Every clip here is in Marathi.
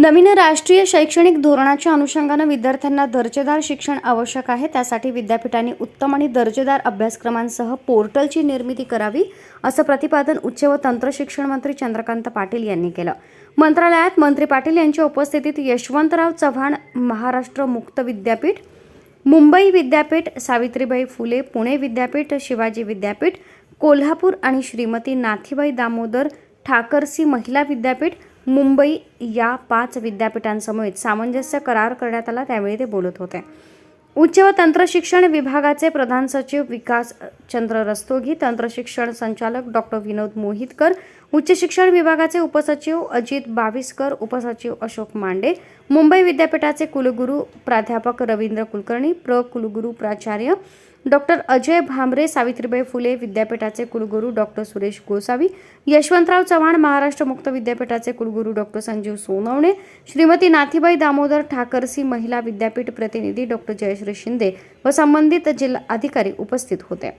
नवीन राष्ट्रीय शैक्षणिक धोरणाच्या अनुषंगानं विद्यार्थ्यांना दर्जेदार शिक्षण आवश्यक आहे. त्यासाठी विद्यापीठांनी उत्तम आणि दर्जेदार अभ्यासक्रमांसह पोर्टलची निर्मिती करावी असं प्रतिपादन उच्च व तंत्रशिक्षण मंत्री चंद्रकांत पाटील यांनी केलं. मंत्रालयात मंत्री पाटील यांच्या उपस्थितीत यशवंतराव चव्हाण महाराष्ट्र मुक्त विद्यापीठ मुंबई विद्यापीठ सावित्रीबाई फुले पुणे विद्यापीठ शिवाजी विद्यापीठ कोल्हापूर आणि श्रीमती नाथीबाई दामोदर ठाकरसी महिला विद्यापीठ मुंबई या पाच विद्यापीठांसमवेत सामंजस्य करार करण्यात आला त्यावेळी ते बोलत होते. उच्च व तंत्रशिक्षण विभागाचे प्रधान सचिव विकास चंद्र रस्तोगी तंत्रशिक्षण संचालक डॉक्टर विनोद मोहितकर उच्च शिक्षण विभागाचे उपसचिव अजित बावीसकर उपसचिव अशोक मांडे मुंबई विद्यापीठाचे कुलगुरू प्राध्यापक रवींद्र कुलकर्णी प्र. कुलगुरू प्राचार्य डॉक्टर अजय भांबरे सावित्रीबाई फुले विद्यापीठाचे कुलगुरू डॉक्टर सुरेश गोसावी यशवंतराव चव्हाण महाराष्ट्र मुक्त विद्यापीठाचे कुलगुरू डॉक्टर संजीव सोनवणे श्रीमती नाथीबाई दामोदर ठाकरसी महिला विद्यापीठ प्रतिनिधी डॉक्टर जयश्री शिंदे व संबंधित जिल्हा अधिकारी उपस्थित होते.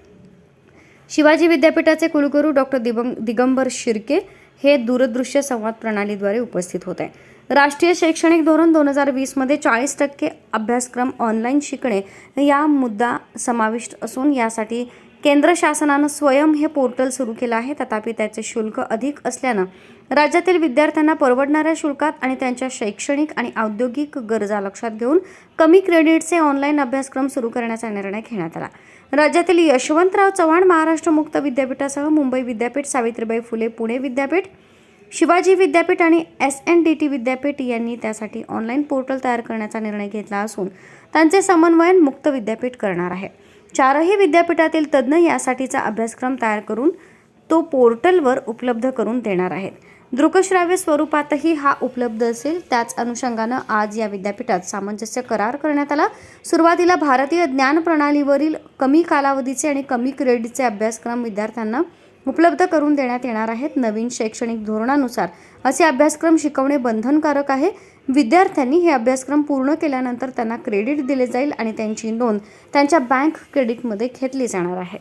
शिवाजी विद्यापीठाचे कुलगुरू डॉक्टर दिबं दिगंबर शिर्के हे दूरदृश्य संवाद प्रणालीद्वारे उपस्थित होते. राष्ट्रीय शैक्षणिक धोरण दोन हजार वीसमध्ये चाळीस टक्के अभ्यासक्रम ऑनलाईन शिकणे या मुद्दा समाविष्ट असून यासाठी केंद्र शासनानं स्वयं हे पोर्टल सुरू केलं आहे. तथापि त्याचे शुल्क अधिक असल्यानं राज्यातील विद्यार्थ्यांना परवडणाऱ्या शुल्कात आणि त्यांच्या शैक्षणिक आणि औद्योगिक गरजा लक्षात घेऊन कमी क्रेडिटचे ऑनलाईन अभ्यासक्रम सुरू करण्याचा निर्णय घेण्यात आला. राज्यातील यशवंतराव चव्हाण महाराष्ट्र मुक्त विद्यापीठासह मुंबई विद्यापीठ सावित्रीबाई फुले पुणे विद्यापीठ शिवाजी विद्यापीठ आणि एस एन डी टी विद्यापीठ यांनी त्यासाठी ऑनलाईन पोर्टल तयार करण्याचा निर्णय घेतला असून त्यांचे समन्वयन मुक्त विद्यापीठ करणार आहे. चारही विद्यापीठातील तज्ज्ञ यासाठीचा अभ्यासक्रम तयार करून तो पोर्टलवर उपलब्ध करून देणार आहेत. दृकश्राव्य स्वरूपातही हा उपलब्ध असेल त्याच अनुषंगानं आज या विद्यापीठात सामंजस्य करार करण्यात आला. सुरुवातीला भारतीय ज्ञान प्रणालीवरील कमी कालावधीचे आणि कमी क्रेडिटचे अभ्यासक्रम विद्यार्थ्यांना उपलब्ध करून देण्यात येणार आहेत नवीन शैक्षणिक धोरणानुसार. असे अभ्यासक्रम शिकवणे बंधनकारक आहे. विद्यार्थ्यांनी हे अभ्यासक्रम पूर्ण केल्यानंतर त्यांना क्रेडिट दिले जाईल आणि त्यांची नोंद त्यांच्या बँक क्रेडिटमध्ये घेतली जाणार आहे.